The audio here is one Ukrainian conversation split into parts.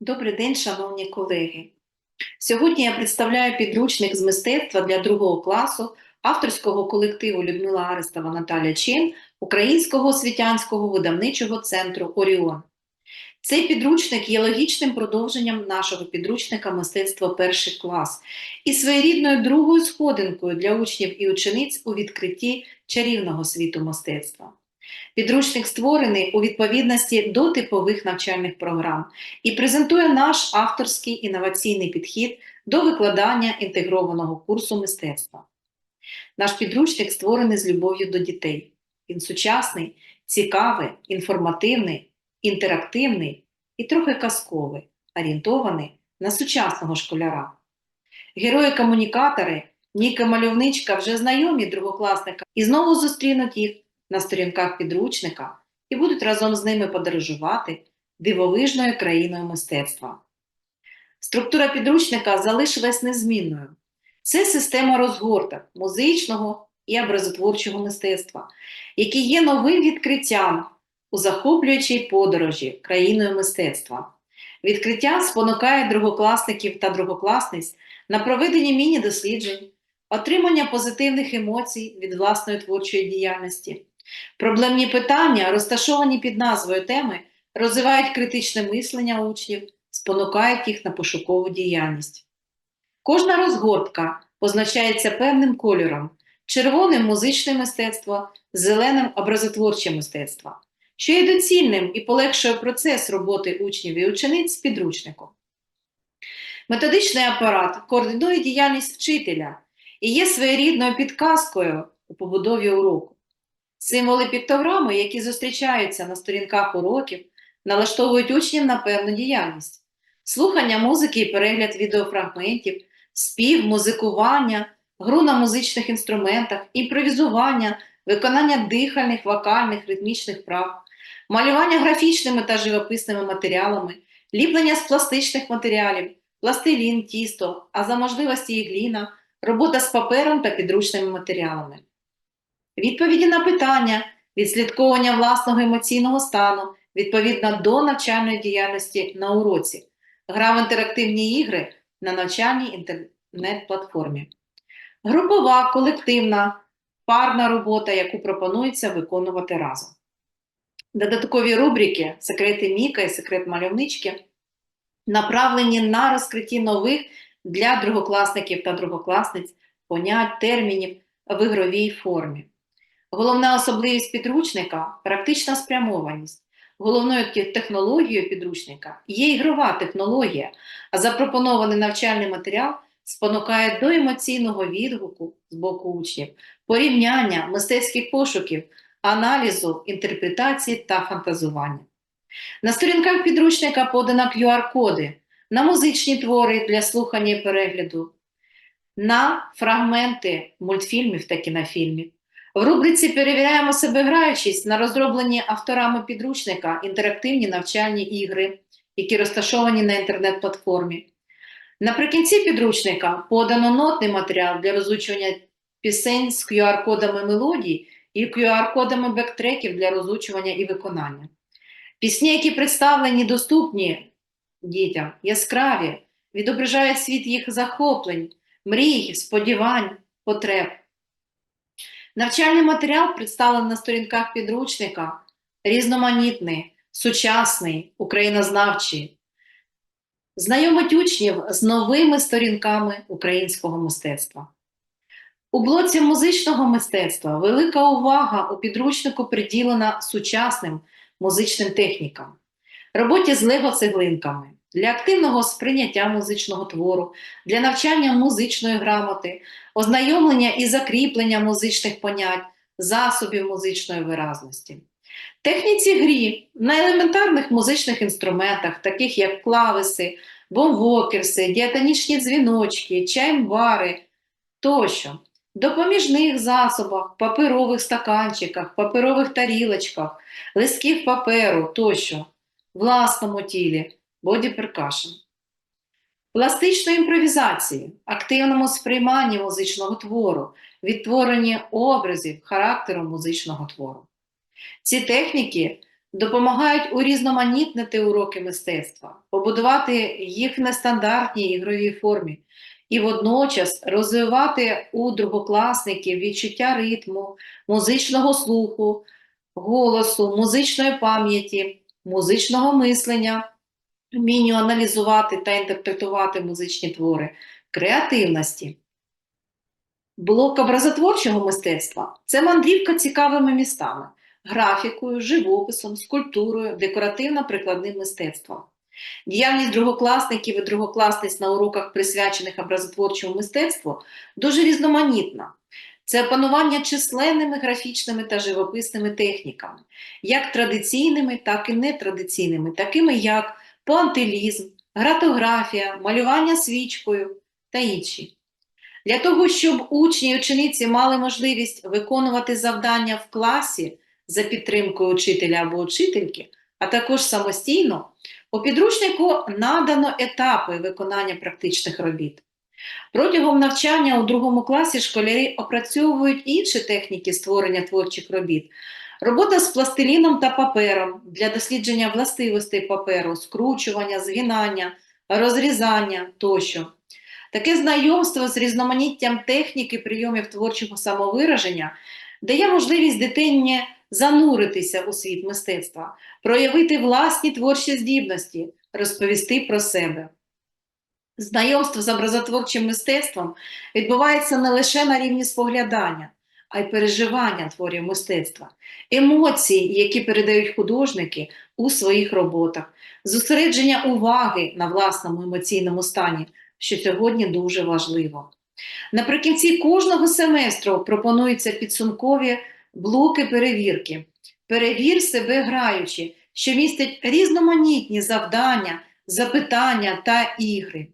Добрий день, шановні колеги. Сьогодні я представляю підручник з мистецтва для другого класу авторського колективу Людмила Арестова Наталя Чен Українського освітянського видавничого центру Оріон. Цей підручник є логічним продовженням нашого підручника мистецтво перший клас і своєрідною другою сходинкою для учнів і учениць у відкритті чарівного світу мистецтва. Підручник створений у відповідності до типових навчальних програм і презентує наш авторський інноваційний підхід до викладання інтегрованого курсу мистецтва. Наш підручник створений з любов'ю до дітей. Він сучасний, цікавий, інформативний, інтерактивний і трохи казковий, орієнтований на сучасного школяра. Герої-комунікатори, Ніка Мальовничка вже знайомі другокласника і знову зустрінуть їх на сторінках підручника і будуть разом з ними подорожувати дивовижною країною мистецтва. Структура підручника залишилась незмінною. Це система розгорток музичного і образотворчого мистецтва, які є новим відкриттям у захоплюючій подорожі країною мистецтва. Відкриття спонукає другокласників та другокласниць на проведення міні-досліджень, отримання позитивних емоцій від власної творчої діяльності. Проблемні питання, розташовані під назвою теми, розвивають критичне мислення учнів, спонукають їх на пошукову діяльність. Кожна розгортка позначається певним кольором: червоним музичне мистецтво, зеленим образотворче мистецтво, що є доцільним і полегшує процес роботи учнів і учениць з підручником. Методичний апарат координує діяльність вчителя і є своєрідною підказкою у побудові уроку. Символи піктограми, які зустрічаються на сторінках уроків, налаштовують учнів на певну діяльність. Слухання музики і перегляд відеофрагментів, спів, музикування, гру на музичних інструментах, імпровізування, виконання дихальних, вокальних, ритмічних прав, малювання графічними та живописними матеріалами, ліплення з пластичних матеріалів, пластилін, тісто, а за можливості і гліна, робота з папером та підручними матеріалами. Відповіді на питання, відслідковування власного емоційного стану відповідно до навчальної діяльності на уроці, гра в інтерактивні ігри на навчальній інтернет-платформі. Групова, колективна, парна робота, яку пропонується виконувати разом. Додаткові рубрики Секрети Міка і секрет мальовнички направлені на розкритті нових для другокласників та другокласниць понять термінів в ігровій формі. Головна особливість підручника практична спрямованість. Головною технологією підручника є ігрова технологія, а запропонований навчальний матеріал спонукає до емоційного відгуку з боку учнів, порівняння, мистецьких пошуків, аналізу, інтерпретації та фантазування. На сторінках підручника подано QR-коди на музичні твори для слухання і перегляду, на фрагменти мультфільмів та кінофільмів. В рубриці Перевіряємо себе граючись на розроблені авторами підручника інтерактивні навчальні ігри, які розташовані на інтернет-платформі. Наприкінці підручника подано нотний матеріал для розучування пісень з QR-кодами мелодій і QR-кодами бектреків для розучування і виконання. Пісні, які представлені, доступні дітям, яскраві, відображають світ їх захоплень, мрій, сподівань, потреб. Навчальний матеріал представлений на сторінках підручника, різноманітний, сучасний, українознавчий, знайомить учнів з новими сторінками українського мистецтва. У блоці музичного мистецтва велика увага у підручнику приділена сучасним музичним технікам, роботі з лего-цеглинками, для активного сприйняття музичного твору, для навчання музичної грамоти, ознайомлення і закріплення музичних понять, засобів музичної виразності. Техніці грі на елементарних музичних інструментах, таких як клависи, бомвокерси, діатонічні дзвіночки, чаймбари тощо, допоміжних засобах, паперових стаканчиках, паперових тарілочках, листків паперу тощо, власному тілі, боді перкашн. Пластичної імпровізації, активному сприйманні музичного твору, відтворенні образів характеру музичного твору. Ці техніки допомагають урізноманітнити уроки мистецтва, побудувати їх в нестандартній ігровій формі і водночас розвивати у другокласників відчуття ритму, музичного слуху, голосу, музичної пам'яті, музичного мислення, вмінню аналізувати та інтерпретувати музичні твори, креативності. Блок образотворчого мистецтва це мандрівка цікавими містами, графікою, живописом, скульптурою, декоративно-прикладним мистецтвом. Діяльність другокласників і другокласниць на уроках, присвячених образотворчому мистецтву, дуже різноманітна. Це опанування численними графічними та живописними техніками, як традиційними, так і нетрадиційними, такими як пуантилізм, гратографія, малювання свічкою та інші. Для того, щоб учні і учениці мали можливість виконувати завдання в класі за підтримкою учителя або учительки, а також самостійно, у підручнику надано етапи виконання практичних робіт. Протягом навчання у другому класі школярі опрацьовують інші техніки створення творчих робіт. Робота з пластиліном та папером для дослідження властивостей паперу, скручування, згинання, розрізання тощо. Таке знайомство з різноманіттям техніки прийомів творчого самовираження дає можливість дитині зануритися у світ мистецтва, проявити власні творчі здібності, розповісти про себе. Знайомство з образотворчим мистецтвом відбувається не лише на рівні споглядання, а й переживання творів мистецтва, емоції, які передають художники у своїх роботах, зосередження уваги на власному емоційному стані, що сьогодні дуже важливо. Наприкінці кожного семестру пропонуються підсумкові блоки перевірки. Перевір себе граючи, що містять різноманітні завдання, запитання та ігри.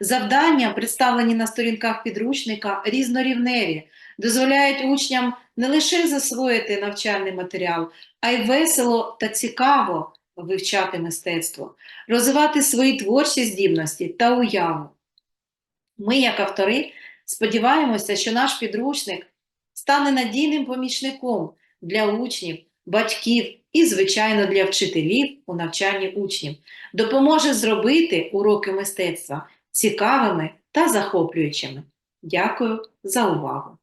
Завдання, представлені на сторінках підручника, різнорівневі, дозволяють учням не лише засвоїти навчальний матеріал, а й весело та цікаво вивчати мистецтво, розвивати свої творчі здібності та уяву. Ми, як автори, сподіваємося, що наш підручник стане надійним помічником для учнів, батьків і, звичайно, для вчителів у навчанні учнів, допоможе зробити уроки мистецтва цікавими та захоплюючими. Дякую за увагу!